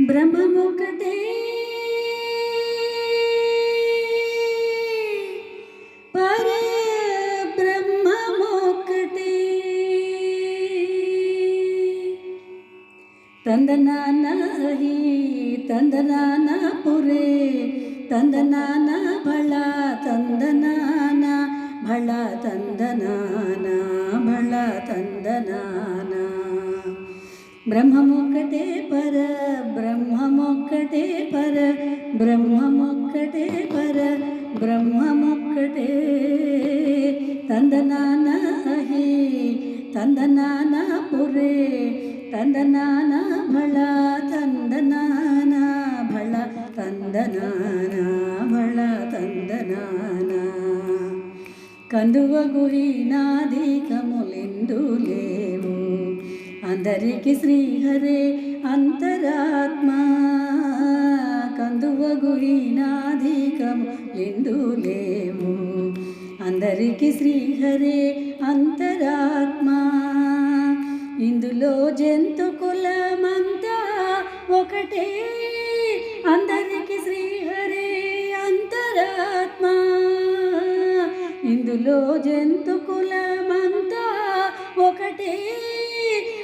ब्रह्म मुकटे पर ब्रह्ममुखते परब्रह्ममुखते तन्दनान हि तन्दनान पुरे तन्दनान भला तन्दनान भला तन्दनाना भला तन्दनाना। బ్రహ్మమొక్కటే పర బ్రహ్మమొక్కటే పర బ్రహ్మమొక్కటే పర బ్రహ్మమొక్కటే. తందనాన హి తందనాన పురే తందనాన భళ తందనాన భళ తందనాన భళ తందనాన. కందువగు నాధికములెందు లేవు. అందరికి శ్రీహరే అంతరాత్మ. కందువగు నాదికములెందు లేవు అందరికి శ్రీహరే అంతరాత్మ. ఇందులో జంతు కులమంతా ఒకటే. అందరికి శ్రీహరే అంతరాత్మ. ఇందులో జంతు కులమంతా ఒకటే.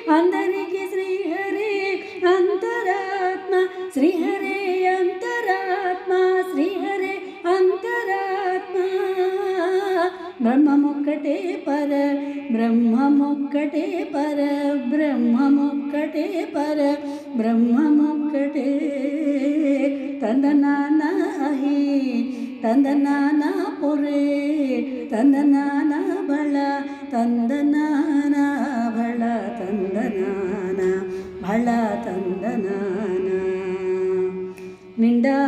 అందరికి శ్రీహరే అంతరాత్మ శ్రీహరే అంతరాత్మ శ్రీహరే అంతరాత్మ బ్రహ్మమొక్కటే పర బ్రహ్మమొక్కటే పర బ్రహ్మమొక్కటే పర బ్రహ్మమొక్కటే తందనాన హి తందనాన పురే తందనాన బళ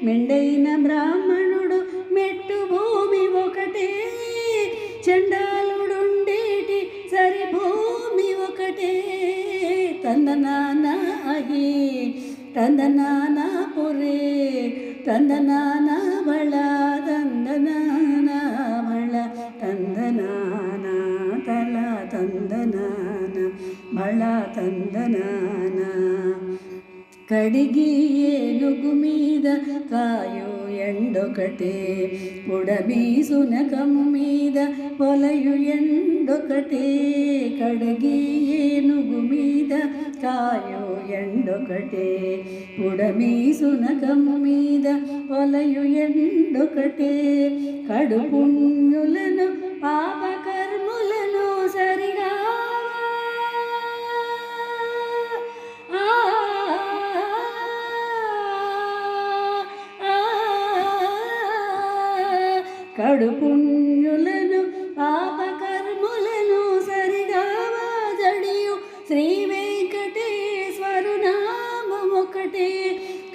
మెండైన బ్రాహ్మణుడు మెట్టు భూమి ఒకటే చండాలుడుండేటి సరి భూమి ఒకటే తందనాన అహి తందనాన పురే తందనాన బళ తందనాన బళ తందనాన తల తందనాన బళ తందనాన కడిగి ఏనుగు మీద కాయు ఎండొకటే పుడమి సునకము మీద పొలయు ఎండొకటే. కడిగి ఏనుగు మీద కాయు ఎండొకటే పుడమి సునకము మీద పొలయు ఎండొకటే. కడుపుణ్యులను కడుపుణ్యులను పాపకర్ములను సరిగా జడియు? శ్రీ వెంకటేశ్వరు నామొకటే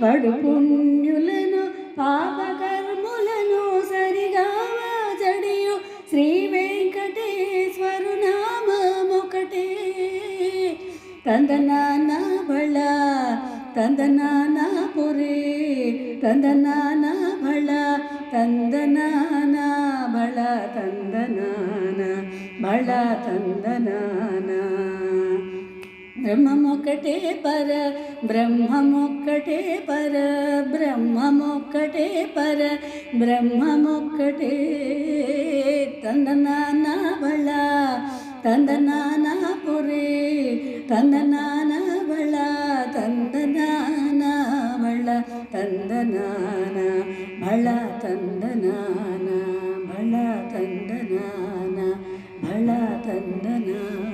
కడుపుణ్యులను పాపకర్ములను సరిగా జడియు? శ్రీ వెంకటేశ్వరు నామొకటే కందనా బళ తందనాన పురే తందనాన బళ తందనాన బళ తందనాన. బళ తందనాన బ్రహ్మమొక్కటే పర బ్రహ్మమొక్కటే పర బ్రహ్మమొక్కటే పర బ్రహ్మమొక్కటే. తందనాన బళ తందనాన పొరే తందనాన ತಂದನಾನ ಮಳ ತಂದನಾನ ಮಳ ತಂದನಾನ ಮಳ ತಂದನಾನ ಮಳ ತಂದನಾನ